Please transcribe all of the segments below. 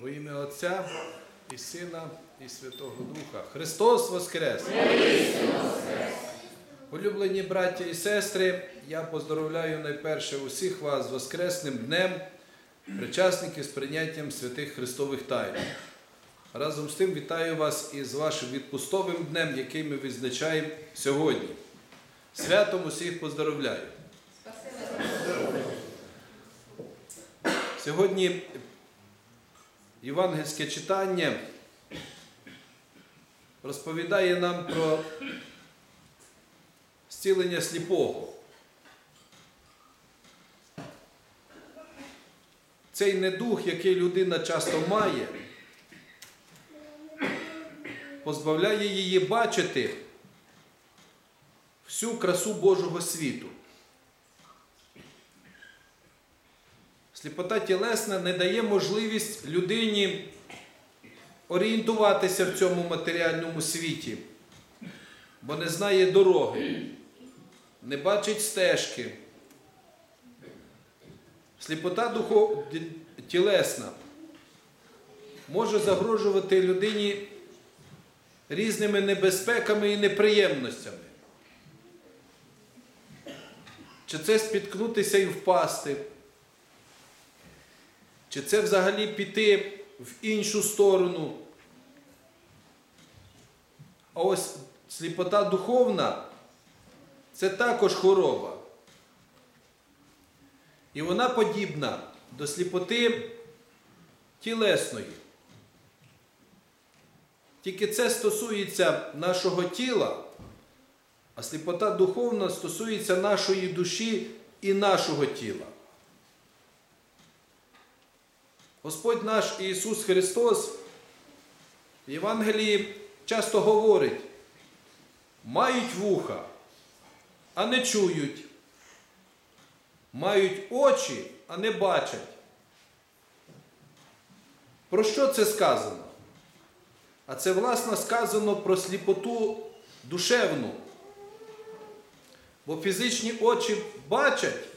Во ім'я Отця і Сина, і Святого Духа. Христос Воскрес! Улюблені браття і сестри, я поздоровляю найперше усіх вас з Воскресним днем, причасників з прийняттям святих Христових тайн. Разом з тим вітаю вас із вашим відпустовим днем, який ми відзначаємо сьогодні. Святом усіх поздоровляю. Сьогодні євангельське читання розповідає нам про зцілення сліпого. Цей недух, який людина часто має, позбавляє її бачити всю красу Божого світу. Сліпота тілесна не дає можливість людині орієнтуватися в цьому матеріальному світі, бо не знає дороги, не бачить стежки. Сліпота духов... тілесна може загрожувати людині різними небезпеками і неприємностями. Чи це спіткнутися і впасти? Чи це взагалі піти в іншу сторону? А ось сліпота духовна це також хвороба. І вона подібна до сліпоти тілесної. Тільки це стосується нашого тіла, а сліпота духовна стосується нашої душі і нашого тіла. Господь наш Ісус Христос в Євангелії часто говорить, мають вуха, а не чують, мають очі, а не бачать. Про що це сказано? А це, власне, сказано про сліпоту душевну. Бо фізичні очі бачать,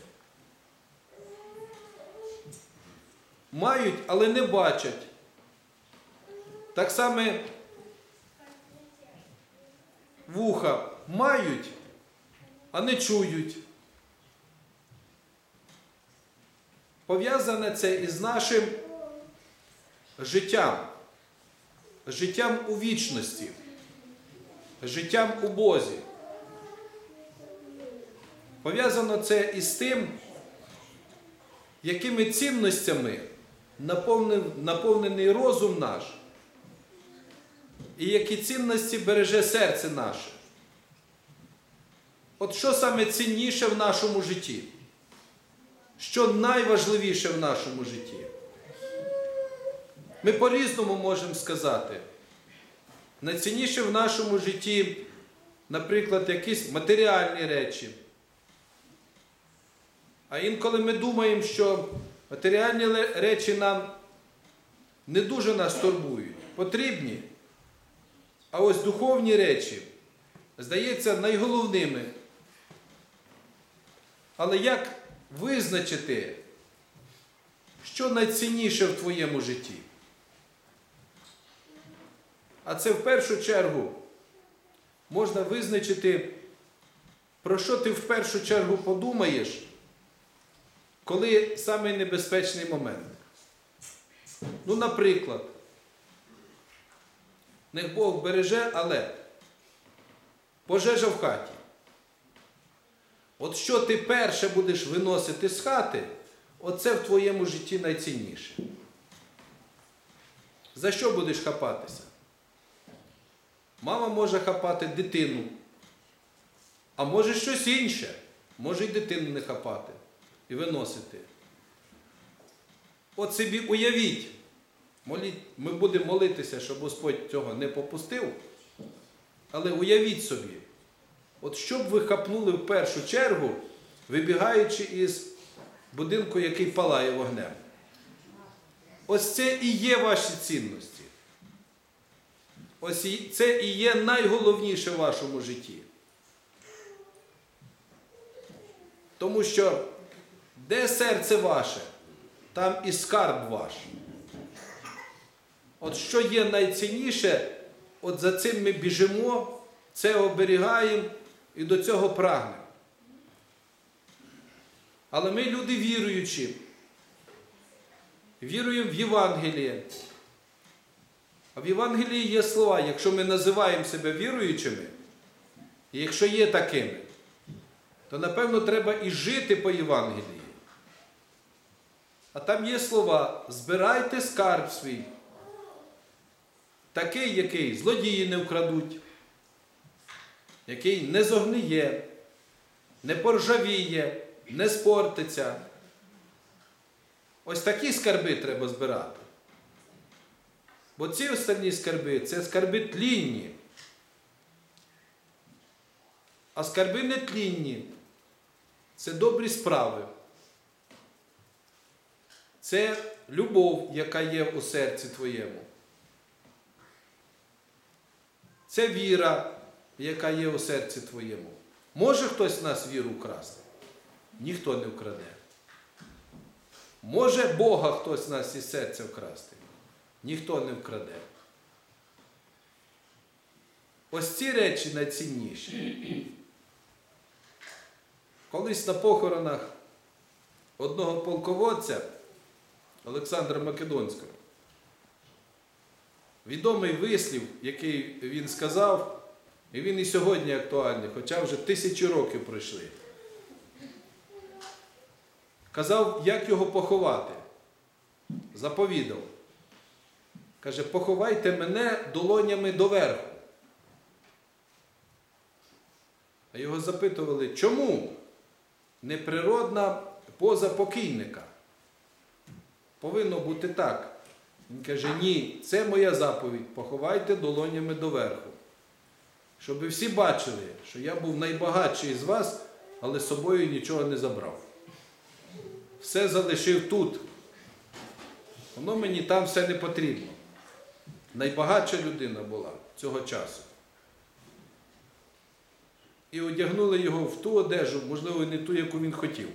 мають, але не бачать. Так само вуха мають, а не чують. Пов'язане це із нашим життям, життям у вічності, життям у Бозі. Пов'язано це із тим, якими цінностями наповнений розум наш, і які цінності береже серце наше. От що саме цінніше в нашому житті? Що найважливіше в нашому житті? Ми по-різному можемо сказати. Найцінніше в нашому житті, наприклад, якісь матеріальні речі. А інколи ми думаємо, що матеріальні речі нам не дуже нас турбують, потрібні. А ось духовні речі, здається, найголовними. Але як визначити, що найцінніше в твоєму житті? А це в першу чергу можна визначити, про що ти в першу чергу подумаєш, коли самий небезпечний момент. Ну, наприклад, нех Бог береже, але пожежа в хаті. От що ти перше будеш виносити з хати, оце в твоєму житті найцінніше. За що будеш хапатися? Мама може хапати дитину, а може щось інше, може й дитину не хапати і виносити. От собі уявіть, ми будемо молитися, щоб Господь цього не попустив, але уявіть собі, от що б ви хапнули в першу чергу, вибігаючи із будинку, який палає вогнем. Ось це і є ваші цінності. Ось це і є найголовніше в вашому житті. Тому що де серце ваше, там і скарб ваш. От що є найцінніше, от за цим ми біжимо, це оберігаємо і до цього прагнемо. Але ми люди віруючі, віруємо в Євангеліє. А в Євангелії є слова, якщо ми називаємо себе віруючими, і якщо є такими, то напевно треба і жити по Євангелії. А там є слова: збирайте скарб свій, такий, який злодії не вкрадуть, який не зогниє, не поржавіє, не спортиться. Ось такі скарби треба збирати. Бо ці останні скарби це скарби тлінні. А скарби не тлінні. Це добрі справи. Це любов, яка є у серці твоєму. Це віра, яка є у серці твоєму. Може хтось з нас віру вкрасти? Ніхто не вкраде. Може Бога хтось з нас із серця вкрасти? Ніхто не вкраде. Ось ці речі найцінніші. Колись на похоронах одного полководця Олександра Македонського. Відомий вислів, який він сказав, і він і сьогодні актуальний, хоча вже тисячі років пройшли. Казав, як його поховати. Заповідав. Каже, поховайте мене долонями доверху. А його запитували, чому неприродна поза покійника? Повинно бути так. Він каже, ні, це моя заповідь. Поховайте долонями доверху. Щоб всі бачили, що я був найбагатший з вас, але з собою нічого не забрав. Все залишив тут. Воно мені там все не потрібно. Найбагатша людина була цього часу. І одягнули його в ту одежу, можливо, не ту, яку він хотів.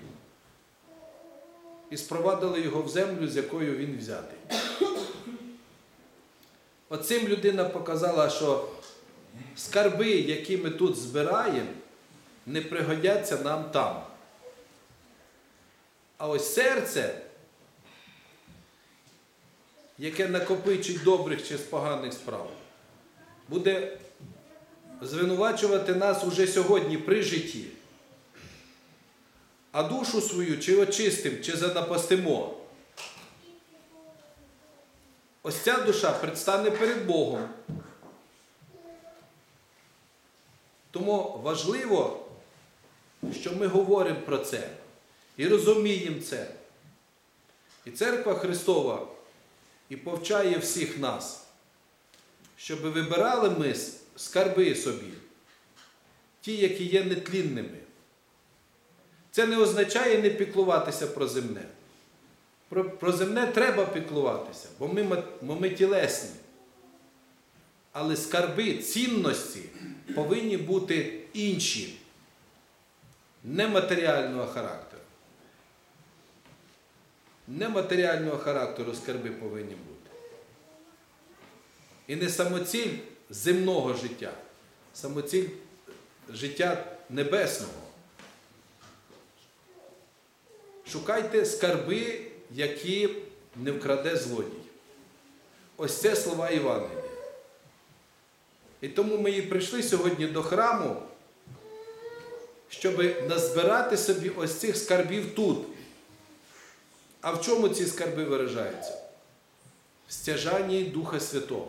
І спровадили його в землю, з якою він взятий. Оцим людина показала, що скарби, які ми тут збираємо, не пригодяться нам там. А ось серце, яке накопичить добрих чи з поганих справ, буде звинувачувати нас уже сьогодні при житті. А душу свою чи очистим, чи занапастимо. Ось ця душа предстане перед Богом. Тому важливо, що ми говоримо про це і розуміємо це. І церква Христова і повчає всіх нас, щоб вибирали ми скарби собі, ті, які є нетлінними. Це не означає не піклуватися про земне. Про, про земне треба піклуватися, бо ми, бо ми тілесні. Але скарби, цінності повинні бути інші, нематеріального характеру. Нематеріального характеру скарби повинні бути. І не самоціль земного життя, самоціль життя небесного. Шукайте скарби, які не вкраде злодій. Ось це слова Євангелія. І тому ми і прийшли сьогодні до храму, щоб назбирати собі ось цих скарбів тут. А в чому ці скарби виражаються? В стяжанні Духа Святого,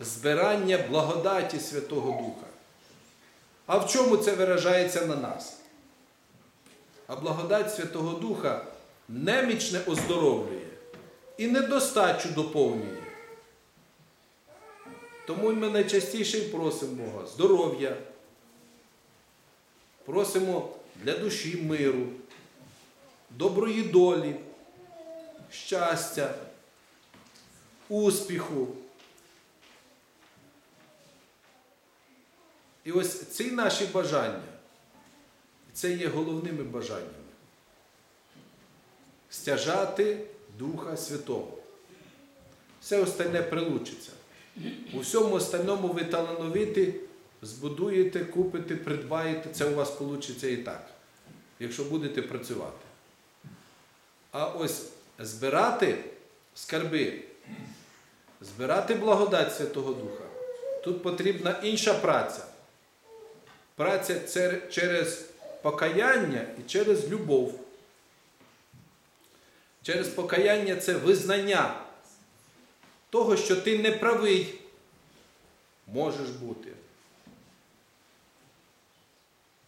збирання благодаті Святого Духа. А в чому це виражається на нас? А благодать Святого Духа немічне оздоровлює і недостачу доповнює. Тому ми найчастіше й просимо Бога здоров'я, просимо для душі миру, доброї долі, щастя, успіху. І ось ці наші бажання, це є головними бажаннями. Стяжати Духа Святого. все остальне прилучиться. У всьому остальному ви талановиті, збудуєте, купите, придбаєте, це у вас вийде і так, якщо будете працювати. А ось збирати скарби, збирати благодать Святого Духа, тут потрібна інша праця. Праця через покаяння і через любов. Через покаяння це визнання того, що ти не правий можеш бути.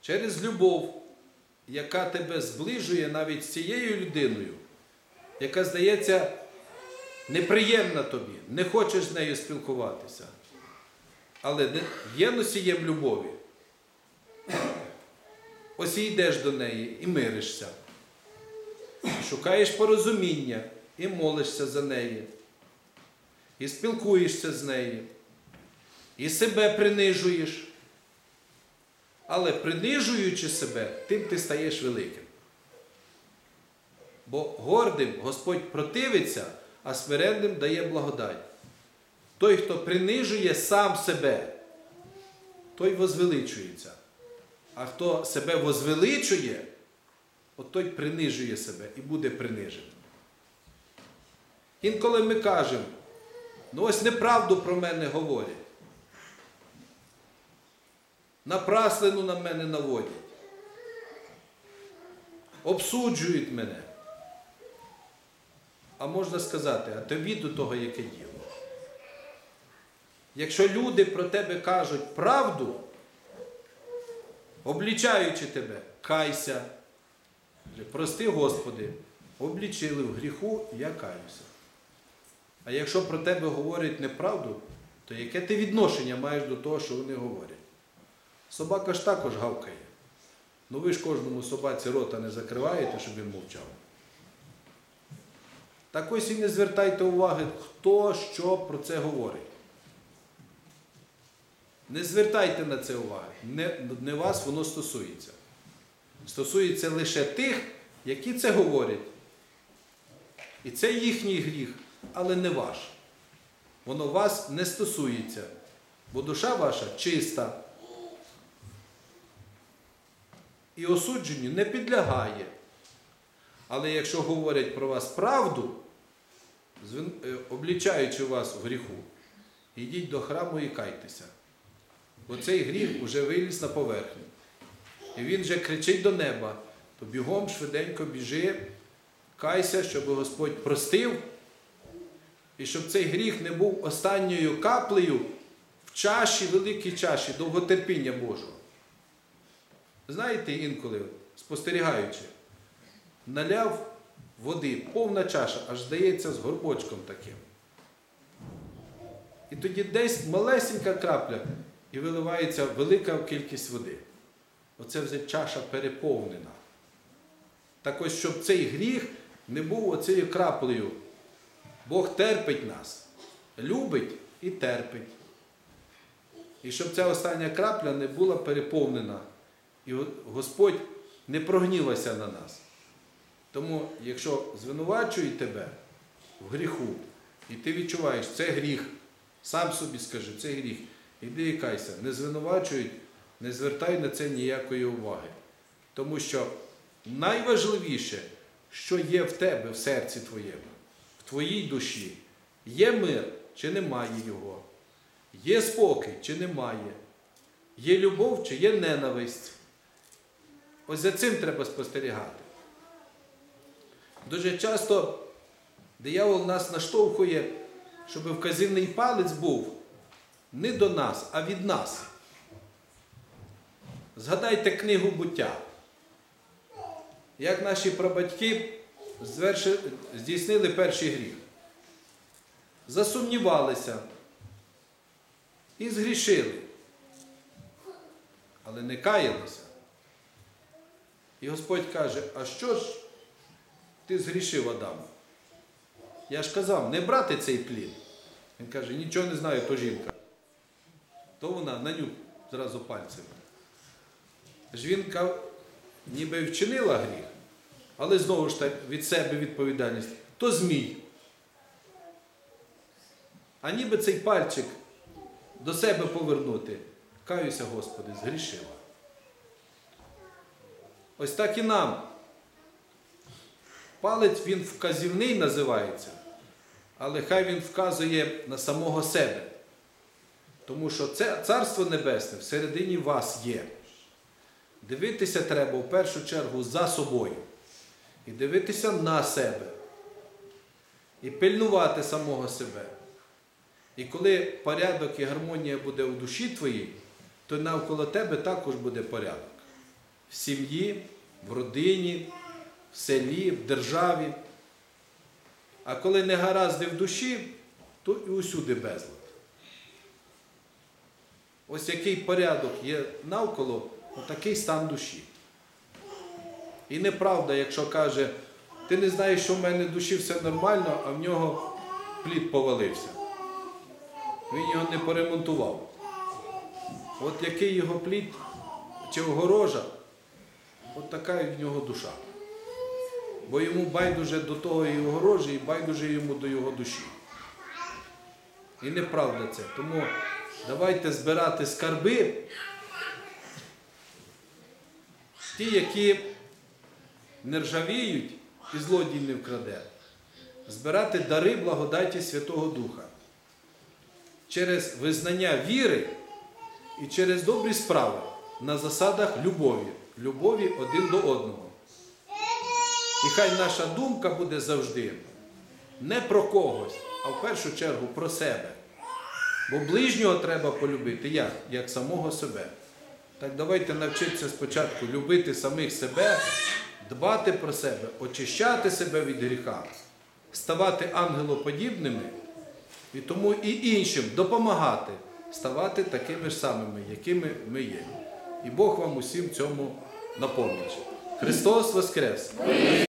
Через любов, яка тебе зближує навіть з цією людиною, яка здається неприємна тобі, не хочеш з нею спілкуватися, але є носієм любові. Ось і йдеш до неї і миришся. Шукаєш порозуміння і молишся за неї, і спілкуєшся з нею, і себе принижуєш. Але принижуючи себе, тим ти стаєш великим. Бо гордим Господь противиться, а смиренним дає благодать. Той, хто принижує сам себе, той возвеличується. А хто себе возвеличує, от той принижує себе і буде принижений. Інколи ми кажемо, ну ось неправду про мене говорять. Напраслину на мене наводять. Обсуджують мене. А можна сказати, а тобі до того яке діло. Якщо люди про тебе кажуть правду, облічаючи тебе, кайся. Прости, Господи, облічили в гріху, я каюся. А якщо про тебе говорять неправду, то яке ти відношення маєш до того, що вони говорять? Собака ж також гавкає. Ну ви ж кожному собаці рота не закриваєте, щоб він мовчав. Так ось і не звертайте уваги, хто що про це говорить. Не звертайте на це уваги. Не, не вас воно стосується. Стосується лише тих, які це говорять. І це їхній гріх, але не ваш. Воно вас не стосується, бо душа ваша чиста. І осудженню не підлягає. Але якщо говорять про вас правду, е, облічаючи вас в гріху, йдіть до храму і кайтеся. Бо цей гріх уже виліз на поверхню. І він вже кричить до неба, то бігом швиденько біжи, кайся, щоб Господь простив, і щоб цей гріх не був останньою каплею в чаші, великій чаші довготерпіння Божого. Знаєте, інколи, спостерігаючи, наляв води, повна чаша, аж здається, з горбочком таким. І тоді десь малесенька крапля, і виливається велика кількість води. Оце вже чаша переповнена. Так ось, щоб цей гріх не був оцією краплею. Бог терпить нас, любить і терпить. І щоб ця остання крапля не була переповнена. І Господь не прогнівався на нас. Тому, якщо звинувачують тебе в гріху, і ти відчуваєш, це гріх, сам собі скажи, це гріх, іди і кайся, не звинувачують, не звертай на це ніякої уваги. Тому що найважливіше, що є в тебе в серці твоєму, в твоїй душі, є мир чи немає його, є спокій чи немає, є любов чи є ненависть. Ось за цим треба спостерігати. Дуже часто диявол нас наштовхує, щоб вказівний палець був не до нас, а від нас. Згадайте книгу буття. Як наші прабатьки здійснили перший гріх. Засумнівалися і згрішили, але не каялися. І Господь каже, а що ж ти згрішив Адам? Я ж казав, не брати цей плід. Він каже, нічого не знаю, то жінка. То вона на нюх зразу пальцем. Жінка ніби вчинила гріх, але знову ж так від себе відповідальність. То змій. А ніби цей пальчик до себе повернути. Каюся, Господи, згрішила. Ось так і нам. Палець він вказівний називається, але хай він вказує на самого себе. Тому що це Царство Небесне всередині вас є. Дивитися треба в першу чергу за собою. І дивитися на себе. І пильнувати самого себе. І коли порядок і гармонія буде у душі твоїй, то навколо тебе також буде порядок. В сім'ї, в родині, в селі, в державі. А коли не гаразди в душі, то і усюди безлад. Ось який порядок є навколо, отакий стан душі. І неправда, якщо каже, ти не знаєш, що в мене душі все нормально, а в нього плід повалився. Він його не поремонтував. От який його плід чи огорожа, от така в нього душа. Бо йому байдуже до того і огорожі, і байдуже йому до його душі. І неправда це. Тому давайте збирати скарби, ті, які не ржавіють і злодій не вкраде. Збирати дари благодаті Святого Духа через визнання віри і через добрі справи на засадах любові, любові один до одного. І хай наша думка буде завжди не про когось, а в першу чергу про себе. Бо ближнього треба полюбити як? Як самого себе. Так давайте навчитися спочатку любити самих себе, дбати про себе, очищати себе від гріха, ставати ангелоподібними і тому і іншим допомагати ставати такими ж самими, якими ми є. І Бог вам усім цьому напомнить. Христос Воскрес!